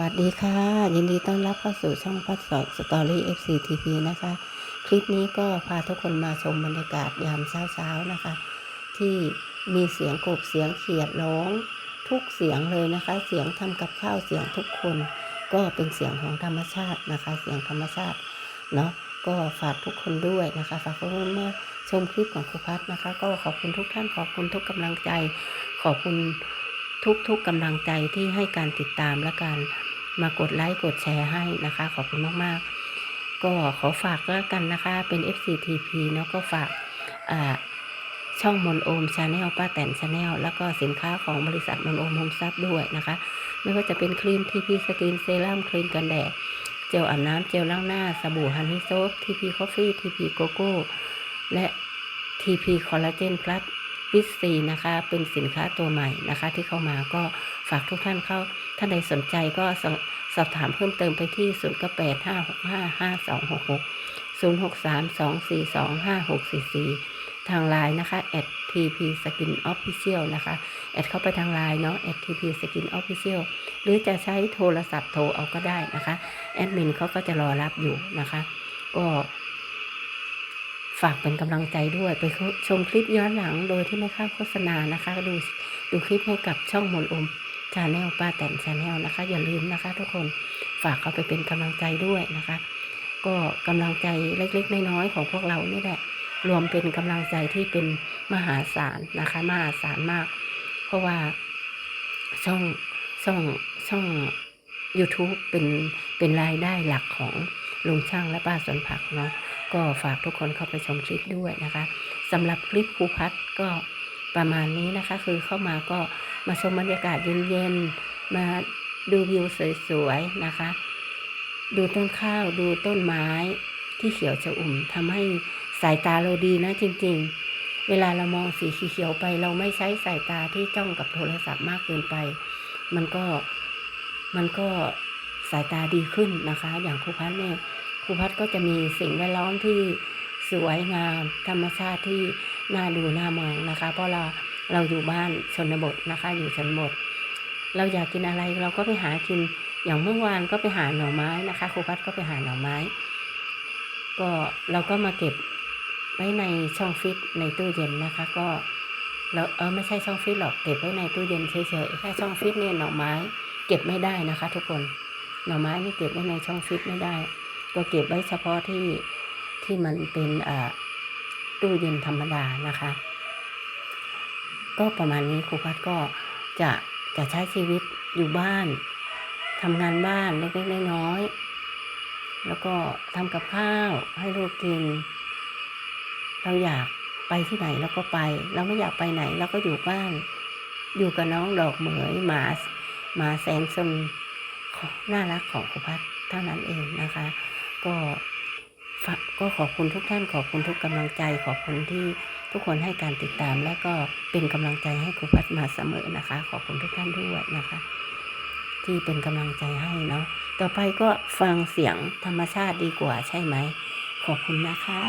วัสดีค่ะ ยินดีต้อนรับเข้าสู่ช่องพัดสอดสตอรี่ FC TV นะคะ คลิปนี้ก็พาทุกคนมาชมบรรยากาศยามเช้าๆนะคะ ที่มีเสียงกบเสียงเขียดร้อง ทุกเสียงเลยนะคะ เสียงทำกับข้าวเสียงทุกคน ก็เป็นเสียงของธรรมชาตินะคะ เสียงธรรมชาติเนาะก็ฝากทุกคนด้วยนะคะ ฝากทุกคนมาชมคลิปของครูพัฒนะคะ ก็ขอบคุณทุกท่านขอบคุณทุกกำลังใจ ขอบคุณทุกๆกำลังใจที่ให้การติดตามและการ มากดไลค์กดแชร์ให้นะคะ ขอบคุณมากๆ ก็ขอฝากแล้วกันนะคะ เป็น FCTP เนาะก็ฝากช่องมนโอมชาแนลป้าแตนชาแนลแล้วก็สินค้าของบริษัทมนโอมโฮมซับด้วยนะคะ ไม่ว่าจะเป็นครีมทีพีสกินเซรั่มครีมกันแดดเจลอาบน้ำเจลล้างหน้า สบู่ฮันนี่โซฟทีพีคอฟฟี่ทีพีโกโก้และทีพีคอลลาเจนพลัสวิตซีนะคะ เป็นสินค้าตัวใหม่นะคะ ที่เข้ามาก็ฝากทุกท่านเข้าท่านใดสนใจก็ส อสอบถามเพิ่มเติมไปที่ 0 9 8 5 6 5 5 2 6 6 0 6 3 2 4 2 5 6 4 4 ทางไลน์นะคะ at tp skin official นะคะ แอดเข้าไปทางไลน์เนาะ at tp skin official หรือจะใช้โทรศัพท์โทรเอาก็ได้นะคะ แอดมินเขาก็จะรอรับอยู่นะคะ ก็ฝากเป็นกำลังใจด้วยไปชมคลิปย้อนหลังโดยที่ไม่ค่าโฆษณานะคะ ดูดูคลิปให้กับช่องมนอม ชาแนลป้าแตนชาแนลนะคะ อย่าลืมนะคะ ทุกคนฝากเขาไปเป็นกำลังใจด้วยนะคะ ก็กำลังใจเล็กๆน้อยๆของพวกเรานี่แหละ รวมเป็นกำลังใจที่เป็นมหาศาลนะคะ มหาศาลมาก เพราะว่าช่องช่องช่อง YouTube เป็นเป็นรายได้หลักของลุงช่างและป้าสวนผักเนาะก็ฝากทุกคนเข้าไปชมคลิปด้วยนะคะสำหรับคลิปครูพัดก็ประมาณนี้นะคะ คือเข้ามาก็ มาชมบรรยากาศเย็นๆ มาดูวิวสวยๆนะคะ ดูต้นข้าวดูต้นไม้ที่เขียวชอุ่มทำให้สายตาเราดีนะจริงๆ เวลาเรามองสีเขียวไป เราไม่ใช้สายตาที่จ้องกับโทรศัพท์มากเกินไป มันก็มันก็สายตาดีขึ้นนะคะ อย่างครูพัฒน์เนี่ยครูพัฒน์ก็จะมีสิ่งแวดล้อมที่สวยงามธรรมชาติที่น่าดูน่ามองนะคะ เพราะเรา เราอยู่บ้านชนบทนะคะ อยู่ชนบท เราอยากกินอะไรเราก็ไปหากิน อย่างเมื่อวานก็ไปหาหน่อไม้นะคะครูพัฒน์ก็ไปหาหน่อไม้ ก็เราก็มาเก็บไว้ในช่องฟิตในตู้เย็นนะคะ ก็เราเออไม่ใช่ช่องฟิตหรอกเก็บไว้ในตู้เย็นเฉยๆแค่ช่องฟิตเนี่ยหน่อไม้ เก็บไม่ได้นะคะ ทุกคนหน่อไม้นี่เก็บไว้ในช่องฟิตไม่ได้ ก็เก็บไว้เฉพาะที่ที่มันเป็นอ่าตู้เย็นธรรมดานะคะ ก็ประมาณนี้ครูพัดก็จะจะใช้ชีวิตอยู่บ้านทำงานบ้านเล็กๆน้อยๆแล้วก็ทำกับข้าวให้ลูกกิน เราอยากไปที่ไหนเราก็ไป เราไม่อยากไปไหนเราก็อยู่บ้าน อยู่กับน้องดอกเหมยหมาหมาแสนสนน่ารักของครูพัฒเท่านั้นเองนะคะ ก็กก็ขอบคุณทุกท่านขอบคุณทุกกำลังใจขอบคุณที่ ทุกคนให้การติดตามและก็เป็นกำลังใจให้ครูพัฒมาเสมอนะคะ ขอบคุณทุกท่านด้วยนะคะ ที่เป็นกำลังใจให้เนาะต่อไปก็ฟังเสียงธรรมชาติดีกว่าใช่ไหม ขอบคุณนะคะ